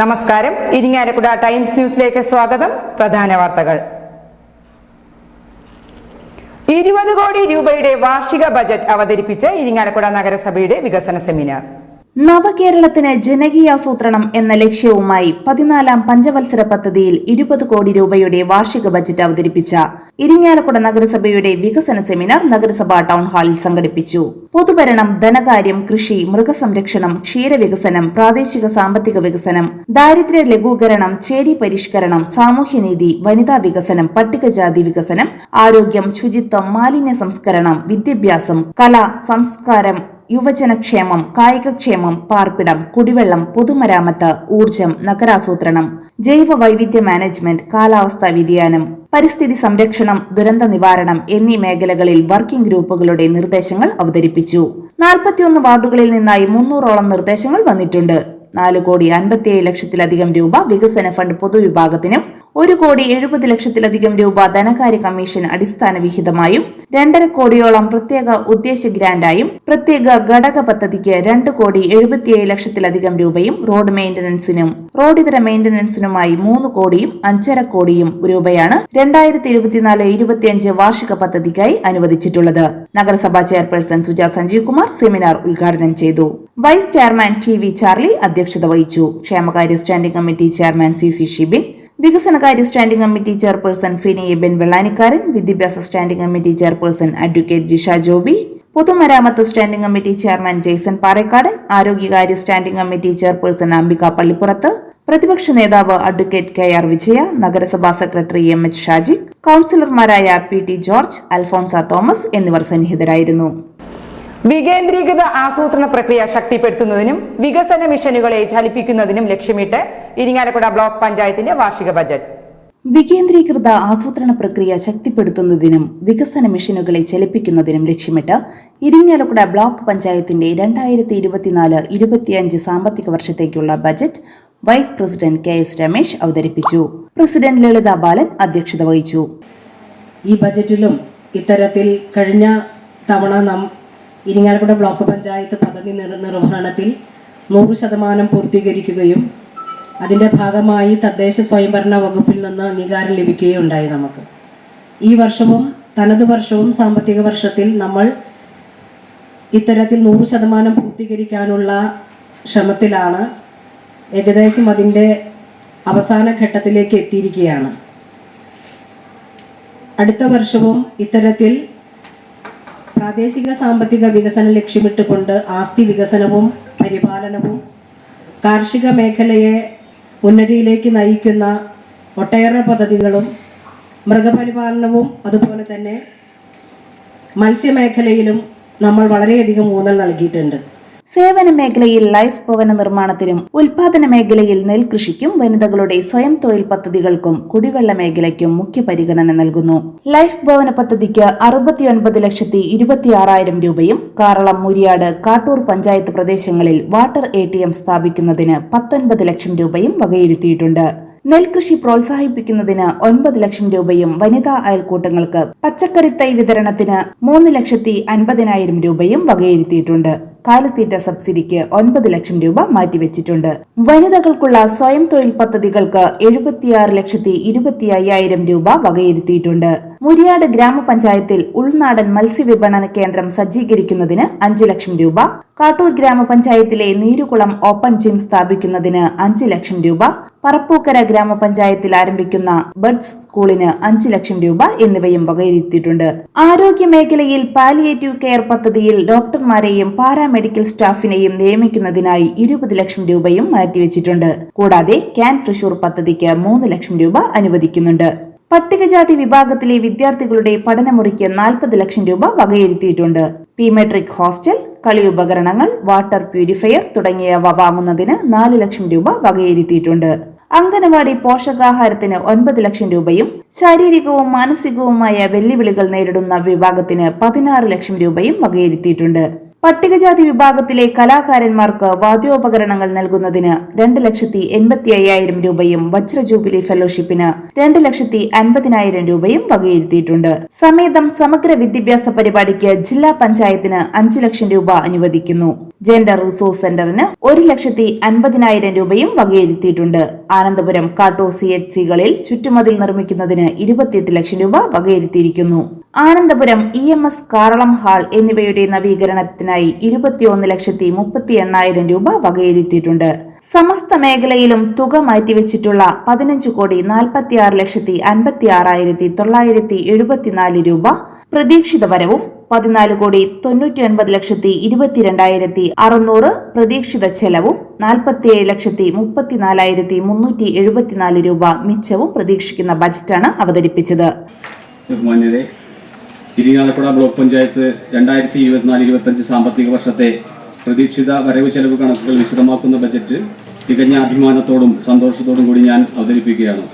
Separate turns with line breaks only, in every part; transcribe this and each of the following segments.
നമസ്കാരം. ഇരിങ്ങാലക്കുട ടൈംസ് ന്യൂസിലേക്ക് സ്വാഗതം. പ്രധാന വാർത്തകൾ. ഇരുപത് കോടി രൂപയുടെ വാർഷിക ബജറ്റ് അവതരിപ്പിച്ച് ഇരിങ്ങാലക്കുട നഗരസഭയുടെ വികസന സെമിനാർ.
നവകേരളത്തിന് ജനകീയാസൂത്രണം എന്ന ലക്ഷ്യവുമായി പതിനാലാം പഞ്ചവത്സര പദ്ധതിയിൽ ഇരുപത് കോടി രൂപയുടെ വാർഷിക ബജറ്റ് അവതരിപ്പിച്ച ഇരിങ്ങാലക്കുട നഗരസഭയുടെ വികസന സെമിനാർ നഗരസഭാ ടൗൺ ഹാളിൽ സംഘടിപ്പിച്ചു. പൊതുഭരണം ധനകാര്യം കൃഷി മൃഗസംരക്ഷണം ക്ഷീരവികസനം പ്രാദേശിക സാമ്പത്തിക വികസനം ദാരിദ്ര്യ ലഘൂകരണം ചേരി പരിഷ്കരണം സാമൂഹ്യനീതി വനിതാ വികസനം പട്ടികജാതി വികസനം ആരോഗ്യം ശുചിത്വം മാലിന്യ സംസ്കരണം വിദ്യാഭ്യാസം കല സംസ്കാരം യുവജനക്ഷേമം കായികക്ഷേമം പാർപ്പിടം കുടിവെള്ളം പൊതുമരാമത്ത് ഊർജം നഗരാസൂത്രണം ജൈവ വൈവിധ്യ മാനേജ്മെന്റ് കാലാവസ്ഥാ വ്യതിയാനം പരിസ്ഥിതി സംരക്ഷണം ദുരന്ത നിവാരണം എന്നീ മേഖലകളിൽ വർക്കിംഗ് ഗ്രൂപ്പുകളുടെ നിർദ്ദേശങ്ങൾ അവതരിപ്പിച്ചു. നാൽപ്പത്തിയൊന്ന് വാർഡുകളിൽ നിന്നായി മുന്നൂറോളം നിർദ്ദേശങ്ങൾ വന്നിട്ടുണ്ട്. നാല് കോടി അൻപത്തിയേഴ് ലക്ഷത്തിലധികം രൂപ വികസന ഫണ്ട് പൊതുവിഭാഗത്തിനും ഒരു കോടി എഴുപത് ലക്ഷത്തിലധികം രൂപ ധനകാര്യ കമ്മീഷൻ അടിസ്ഥാന വിഹിതമായും രണ്ടര കോടിയോളം പ്രത്യേക ഉദ്ദേശ ഗ്രാന്റായും പ്രത്യേക ഘടക പദ്ധതിക്ക് രണ്ട് കോടി എഴുപത്തിയേഴ് ലക്ഷത്തിലധികം രൂപയും റോഡ് മെയിന്റനൻസിനും റോഡിതര മെയിന്റനൻസിനുമായി മൂന്ന് കോടിയും അഞ്ചര കോടിയും രൂപയാണ് രണ്ടായിരത്തി ഇരുപത്തിനാല് ഇരുപത്തിയഞ്ച് വാർഷിക പദ്ധതിക്കായി അനുവദിച്ചിട്ടുള്ളത്. നഗരസഭാ ചെയർപേഴ്സൺ സുജ സഞ്ജീവ് കുമാർ സെമിനാർ ഉദ്ഘാടനം ചെയ്തു. Vice chairman T V Charlie അധ്യക്ഷത വഹിച്ചു. ക്ഷേമകാര്യ standing committee chairman C C Shibin വികസനകാര്യ standing committee chairperson Fini Eben Vellanikkaran വിദ്യാഭ്യാസ standing committee chairperson advocate Jisha Joby പൊതുമരാമത്ത് standing committee chairman Jason Parekkadan ആരോഗ്യകാര്യ standing committee chairperson Ambika Pallippurathu പ്രതിപക്ഷ നേതാവ് advocate K R Vijaya നഗരസഭാ secretary M H Shaji കൌൺസിലർമാരായ P T George Alphonsa Thomas എന്നിവർ സന്നിഹിതരായിരുന്നു.
വികേന്ദ്രീകൃത ആസൂത്രണ പ്രക്രിയ ശക്തിപ്പെടുത്തുന്നതിനും വികസന മിഷനുകളെ ചലിപ്പിക്കുന്നതിനും ലക്ഷ്യമിട്ട് ഇരിങ്ങാലക്കുട ബ്ലോക്ക് പഞ്ചായത്തിന്റെ വാർഷിക ബജറ്റ്.
വികേന്ദ്രീകൃത ആസൂത്രണ പ്രക്രിയ ശക്തിപ്പെടുത്തുന്നതിനും വികസന മിഷനുകളെ ചലിപ്പിക്കുന്നതിനും ലക്ഷ്യമിട്ട് ഇരിങ്ങാലക്കുട ബ്ലോക്ക് പഞ്ചായത്തിന്റെ രണ്ടായിരത്തി ഇരുപത്തിനാല് ഇരുപത്തിയഞ്ച് സാമ്പത്തിക വർഷത്തേക്കുള്ള budget vice president K S Ramesh അവതരിപ്പിച്ചു. പ്രസിഡന്റ് ലളിത ബാലൻ അധ്യക്ഷത വഹിച്ചു.
ഈ ബജറ്റിലും ഇത്തരത്തിൽ കഴിഞ്ഞ തവണ നാം ഇരിങ്ങാലക്കുട ബ്ലോക്ക് പഞ്ചായത്ത് പദ്ധതി നിർ- നിർവഹണത്തിൽ നൂറ് ശതമാനം പൂർത്തീകരിക്കുകയും അതിന്റെ ഭാഗമായി തദ്ദേശ സ്വയംഭരണ വകുപ്പിൽ നിന്ന് അംഗീകാരം ലഭിക്കുകയുണ്ടായി നമുക്ക്. ഈ വർഷവും തനത് വർഷവും സാമ്പത്തിക വർഷത്തിൽ നമ്മൾ ഇത്തരത്തിൽ നൂറ് ശതമാനം പൂർത്തീകരിക്കാനുള്ള ശ്രമത്തിലാണ് ഏകദേശം അതിന്റെ അവസാന ഘട്ടത്തിലേക്ക് എത്തിയിരിക്കുകയാണ്. അടുത്ത വർഷവും ഇത്തരത്തിൽ പ്രാദേശിക സാമ്പത്തിക വികസനം ലക്ഷ്യമിട്ടുകൊണ്ട് ആസ്തി വികസനവും പരിപാലനവും കാർഷിക മേഖലയെ ഉന്നതിയിലേക്ക് നയിക്കുന്ന ഒട്ടേറെ പദ്ധതികളും മൃഗപരിപാലനവും അതുപോലെ തന്നെ മത്സ്യമേഖലയിലും നമ്മൾ വളരെയധികം ഊന്നൽ നൽകിയിട്ടുണ്ട്.
സേവന മേഖലയിൽ ലൈഫ് ഭവന നിർമ്മാണത്തിനും ഉൽപാദന മേഖലയിൽ നെൽകൃഷിക്കും വനിതകളുടെ സ്വയം തൊഴിൽ പദ്ധതികൾക്കും കുടിവെള്ള മേഖലയ്ക്കും മുഖ്യ പരിഗണന നൽകുന്നു. ലൈഫ് ഭവന പദ്ധതിക്ക് അറുപത്തിയൊൻപത് ലക്ഷത്തി ഇരുപത്തിയാറായിരം രൂപയും കാറളം മുരിയാട് കാട്ടൂർ പഞ്ചായത്ത് പ്രദേശങ്ങളിൽ വാട്ടർ എ ടി എം സ്ഥാപിക്കുന്നതിന് പത്തൊൻപത് ലക്ഷം രൂപയും വകയിരുത്തിയിട്ടുണ്ട്. നെൽകൃഷി പ്രോത്സാഹിപ്പിക്കുന്നതിന് ഒൻപത് ലക്ഷം രൂപയും വനിതാ അയൽക്കൂട്ടങ്ങൾക്ക് പച്ചക്കറി തൈ വിതരണത്തിന് മൂന്ന് ലക്ഷത്തി അൻപതിനായിരം രൂപയും വകയിരുത്തിയിട്ടുണ്ട്. കാലിത്തീറ്റ സബ്സിഡിക്ക് ഒൻപത് ലക്ഷം രൂപ മാറ്റിവെച്ചിട്ടുണ്ട്. വനിതകൾക്കുള്ള സ്വയം തൊഴിൽ പദ്ധതികൾക്ക് എഴുപത്തിയാറ് ലക്ഷത്തി ഇരുപത്തി അയ്യായിരം രൂപ വകയിരുത്തിയിട്ടുണ്ട്. മുരിയാട് ഗ്രാമപഞ്ചായത്തിൽ ഉൾനാടൻ മത്സ്യവിപണന കേന്ദ്രം സജ്ജീകരിക്കുന്നതിന് അഞ്ച് ലക്ഷം രൂപ കാട്ടൂർ ഗ്രാമപഞ്ചായത്തിലെ നീരുകുളം ഓപ്പൺ ജിം സ്ഥാപിക്കുന്നതിന് അഞ്ച് ലക്ഷം രൂപ പറപ്പൂക്കര ഗ്രാമപഞ്ചായത്തിൽ ആരംഭിക്കുന്ന ബഡ്സ് സ്കൂളിന് അഞ്ച് ലക്ഷം രൂപ എന്നിവയും വകയിരുത്തിയിട്ടുണ്ട്. ആരോഗ്യ മേഖലയിൽ പാലിയേറ്റീവ് കെയർ പദ്ധതിയിൽ ഡോക്ടർമാരെയും പാരാമെഡിക്കൽ സ്റ്റാഫിനെയും നിയമിക്കുന്നതിനായി ഇരുപത് ലക്ഷം രൂപയും മാറ്റിവെച്ചിട്ടുണ്ട്. കൂടാതെ ക്യാൻ തൃശൂർ പദ്ധതിക്ക് മൂന്ന് ലക്ഷം രൂപ അനുവദിക്കുന്നുണ്ട്. പട്ടികജാതി വിഭാഗത്തിലെ വിദ്യാർത്ഥികളുടെ പഠനമുറിക്ക് നാൽപ്പത് ലക്ഷം രൂപ വകയിരുത്തിയിട്ടുണ്ട്. പീമെട്രിക് ഹോസ്റ്റൽ കളി ഉപകരണങ്ങൾ വാട്ടർ പ്യൂരിഫയർ തുടങ്ങിയവ വാങ്ങുന്നതിന് നാല് ലക്ഷം രൂപ വകയിരുത്തിയിട്ടുണ്ട്. അംഗനവാടി പോഷകാഹാരത്തിന് ഒൻപത് ലക്ഷം രൂപയും ശാരീരികവും മാനസികവുമായ വെല്ലുവിളികൾ നേരിടുന്ന വിഭാഗത്തിന് പതിനാറ് ലക്ഷം രൂപയും വകയിരുത്തിയിട്ടുണ്ട്. പട്ടികജാതി വിഭാഗത്തിലെ കലാകാരന്മാർക്ക് വാദ്യോപകരണങ്ങൾ നൽകുന്നതിന് രണ്ട് ലക്ഷത്തി എൺപത്തി അയ്യായിരം രൂപയും വജ്ര ജൂബിലി ഫെലോഷിപ്പിന് രണ്ട് ലക്ഷത്തി അൻപതിനായിരം രൂപയും വകയിരുത്തിയിട്ടുണ്ട്. സമേതം സമഗ്ര വിദ്യാഭ്യാസ പരിപാടിക്ക് ജില്ലാ പഞ്ചായത്തിന് അഞ്ചു ലക്ഷം രൂപ അനുവദിക്കുന്നു. ജെൻഡർ റിസോഴ്സ് സെന്ററിന് ഒരു ലക്ഷത്തി അൻപതിനായിരം രൂപയും വകയിരുത്തിയിട്ടുണ്ട്. ആനന്ദപുരം കാട്ടൂർ സി എച്ച് സികളിൽ ചുറ്റുമതിൽ നിർമ്മിക്കുന്നതിന് ഇരുപത്തിയെട്ട് ലക്ഷം രൂപ വകയിരുത്തിയിരിക്കുന്നു. Anandapuram E M S Karalam hall എന്നിവയുടെ നവീകരണത്തിനായി ഇരുപത്തിയൊന്ന് ലക്ഷത്തി മുപ്പത്തി എണ്ണായിരം രൂപ വകയിരുത്തിയിട്ടുണ്ട്. സമസ്ത മേഖലയിലും തുക മാറ്റിവെച്ചിട്ടുള്ള പതിനഞ്ച് കോടി നാൽപ്പത്തിയാറ് ലക്ഷത്തി അൻപത്തി ആറായിരത്തി തൊള്ളായിരത്തി എഴുപത്തിനാല് രൂപ പ്രതീക്ഷിത വരവും പതിനാല് കോടി തൊണ്ണൂറ്റി ഒൻപത് ലക്ഷത്തി ഇരുപത്തിരണ്ടായിരത്തി അറുന്നൂറ് പ്രതീക്ഷിത ചെലവും നാൽപ്പത്തിയേഴ് ലക്ഷത്തി മുപ്പത്തിനാലായിരത്തി മുന്നൂറ്റി എഴുപത്തിനാല് രൂപ മിച്ചവും പ്രതീക്ഷിക്കുന്ന ബജറ്റാണ് അവതരിപ്പിച്ചത്.
ഇരിങ്ങാലക്കുട ബ്ലോക്ക് പഞ്ചായത്ത് രണ്ടായിരത്തി ഇരുപത്തിനാല് ഇരുപത്തഞ്ച് സാമ്പത്തിക വർഷത്തെ പ്രതീക്ഷിത വരവ് ചെലവ് കണക്കുകൾ വിശദമാക്കുന്ന ബജറ്റ് തികഞ്ഞ അഭിമാനത്തോടും സന്തോഷത്തോടും കൂടി ഞാൻ അവതരിപ്പിക്കുകയാണ്.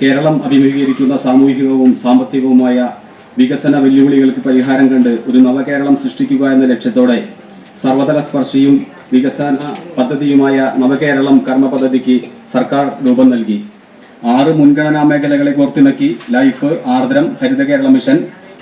കേരളം അഭിമുഖീകരിക്കുന്ന സാമൂഹികവും സാമ്പത്തികവുമായ വികസന വെല്ലുവിളികൾക്ക് പരിഹാരം കണ്ട് ഒരു നവകേരളം സൃഷ്ടിക്കുക എന്ന ലക്ഷ്യത്തോടെ സർവതല സ്പർശിയും വികസന പദ്ധതിയുമായ നവകേരളം കർമ്മ പദ്ധതിക്ക് സർക്കാർ രൂപം നൽകി. ആറ് മുൻഗണനാ മേഖലകളെ കോർത്തിണക്കി ലൈഫ് ആർദ്രം ഹരിത കേരള മിഷൻ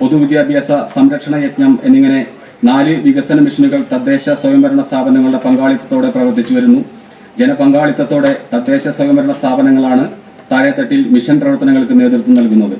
പൊതുവിദ്യാഭ്യാസ സംരക്ഷണ യജ്ഞം എന്നിങ്ങനെ നാല് വികസന മിഷനുകൾ തദ്ദേശ സ്വയംഭരണ സ്ഥാപനങ്ങളുടെ പങ്കാളിത്തത്തോടെ പ്രവർത്തിച്ചു വരുന്നു. ജനപങ്കാളിത്തത്തോടെ തദ്ദേശ സ്വയംഭരണ സ്ഥാപനങ്ങളാണ് താഴെത്തട്ടിൽ മിഷൻ പ്രവർത്തനങ്ങൾക്ക് നേതൃത്വം നൽകുന്നത്.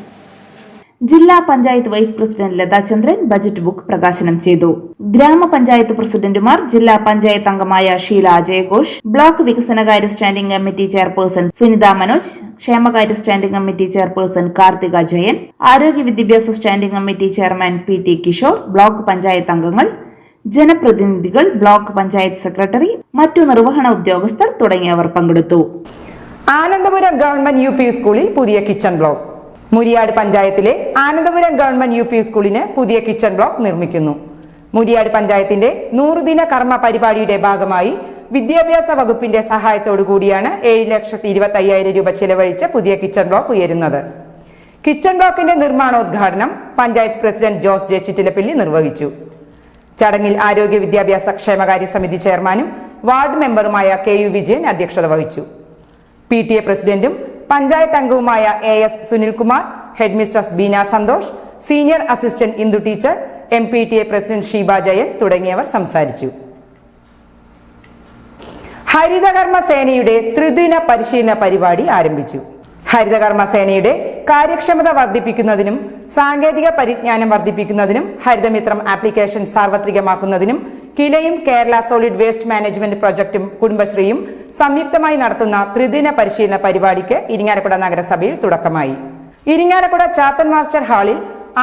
ജില്ലാ panchayat vice president Lathachandran budget book പ്രകാശനം ചെയ്തു. ഗ്രാമപഞ്ചായത്ത് പ്രസിഡന്റുമാർ ജില്ലാ പഞ്ചായത്ത് അംഗമായ ഷീല അജയഘോഷ് ബ്ലോക്ക് വികസനകാര്യ standing committee chairperson Sunitha Manoj ക്ഷേമകാര്യ standing committee chairperson Karthika Jayan ആരോഗ്യ വിദ്യാഭ്യാസ standing committee chairman P T Kishore block panchayat അംഗങ്ങൾ ജനപ്രതിനിധികൾ ബ്ലോക്ക് പഞ്ചായത്ത് സെക്രട്ടറി മറ്റു നിർവഹണ ഉദ്യോഗസ്ഥർ തുടങ്ങിയവർ പങ്കെടുത്തു.
ആനന്ദപുരം ഗവൺമെന്റ് യു സ്കൂളിൽ പുതിയ കിച്ചൺ ബ്ലോക്ക്. മുരിയാട് പഞ്ചായത്തിലെ ആനന്ദപുരം ഗവൺമെന്റ് യു പി സ്കൂളിന് പുതിയ കിച്ചൺ ബ്ലോക്ക് നിർമ്മിക്കുന്നു. മുരിയാട് പഞ്ചായത്തിന്റെ നൂറുദിന കർമ്മ പരിപാടിയുടെ ഭാഗമായി വിദ്യാഭ്യാസ വകുപ്പിന്റെ സഹായത്തോടു കൂടിയാണ് ഏഴ് ലക്ഷത്തി ഇരുപത്തി അയ്യായിരം രൂപ ചെലവഴിച്ച പുതിയ കിച്ചൺ ബ്ലോക്ക് ഉയരുന്നത്. കിച്ചൺ ബ്ലോക്കിന്റെ നിർമ്മാണോദ്ഘാടനം പഞ്ചായത്ത് പ്രസിഡന്റ് ജോസ് ജെ ചിറ്റിലപ്പിള്ളി നിർവഹിച്ചു. ചടങ്ങിൽ ആരോഗ്യ വിദ്യാഭ്യാസ ക്ഷേമകാര്യ സമിതി ചെയർമാനും വാർഡ് മെമ്പറുമായ കെ യു വിജയൻ അധ്യക്ഷത വഹിച്ചു. പി ടി എ പ്രസിഡന്റും പഞ്ചായത്ത് അംഗവുമായ A S Sunilkumar head mistress Beena Santhosh senior assistant Indu teacher M P T A president Sheeba Jayan തുടങ്ങിയവർ സംസാരിച്ചു. ഹരിതകർമ്മ സേനയുടെ ത്രിദിന പരിശീലന പരിപാടി ആരംഭിച്ചു. ഹരിതകർമ്മ സേനയുടെ കാര്യക്ഷമത വർദ്ധിപ്പിക്കുന്നതിനും സാങ്കേതിക പരിജ്ഞാനം വർദ്ധിപ്പിക്കുന്നതിനും ഹരിതമിത്രം ആപ്ലിക്കേഷൻ സാർവത്രികമാക്കുന്നതിനും കിലയും കേരള സോളിഡ് വേസ്റ്റ് മാനേജ്മെന്റ് പ്രൊജക്ടും കുടുംബശ്രീയും സംയുക്തമായി നടത്തുന്ന ത്രിദിന പരിശീലന പരിപാടിക്ക് ഇരിങ്ങാലക്കുട നഗരസഭയിൽ തുടക്കമായി. ഇരിങ്ങാലക്കുട ചാത്തൻ മാസ്റ്റർ ഹാളിൽ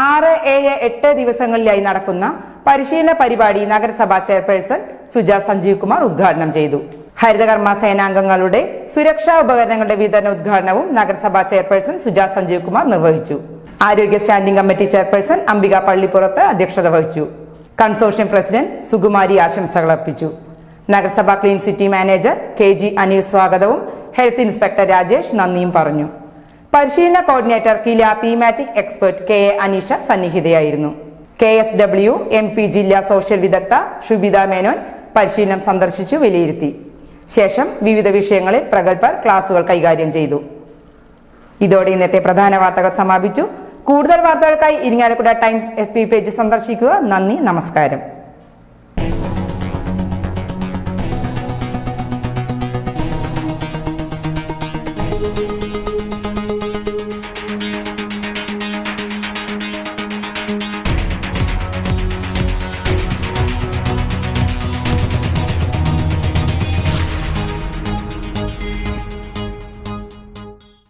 ആറ് ഏഴ് എട്ട് ദിവസങ്ങളിലായി നടക്കുന്ന പരിശീലന പരിപാടി നഗരസഭാ ചെയർപേഴ്സൺ സുജ സഞ്ജീവ് കുമാർ ഉദ്ഘാടനം ചെയ്തു. ഹരിതകർമ്മ സേനാംഗങ്ങളുടെ സുരക്ഷാ ഉപകരണങ്ങളുടെ വിതരണ ഉദ്ഘാടനവും നഗരസഭാ ചെയർപേഴ്സൺ സുജാ സഞ്ജീവ് കുമാർ നിർവഹിച്ചു. ആരോഗ്യ standing committee chairperson Ambika Pallippurathu അധ്യക്ഷത വഹിച്ചു. കൺസോർഷ്യം പ്രസിഡന്റ് സുകുമാരി ആശംസകൾ അർപ്പിച്ചു. നഗരസഭാ clean city manager K G Anil സ്വാഗതവും ഹെൽത്ത് ഇൻസ്പെക്ടർ രാജേഷ് നന്ദിയും പറഞ്ഞു. പരിശീലന coordinator KILA thematic expert K A Aneesha സന്നിഹിതയായിരുന്നു. K S W M P ജില്ലാ സോഷ്യൽ വിദഗ്ധ ഷുബിത മേനോൻ പരിശീലനം സന്ദർശിച്ചു വിലയിരുത്തി. ശേഷം വിവിധ വിഷയങ്ങളിൽ പ്രഗത്ഭർ ക്ലാസുകൾ കൈകാര്യം ചെയ്തു. ഇതോടെ ഇന്നത്തെ പ്രധാന വാർത്തകൾ സമാപിച്ചു. കൂടുതൽ വാർത്തകൾക്കായി ഇരിങ്ങാലക്കുട ടൈംസ് എഫ് പേജ് സന്ദർശിക്കുക. നന്ദി നമസ്കാരം.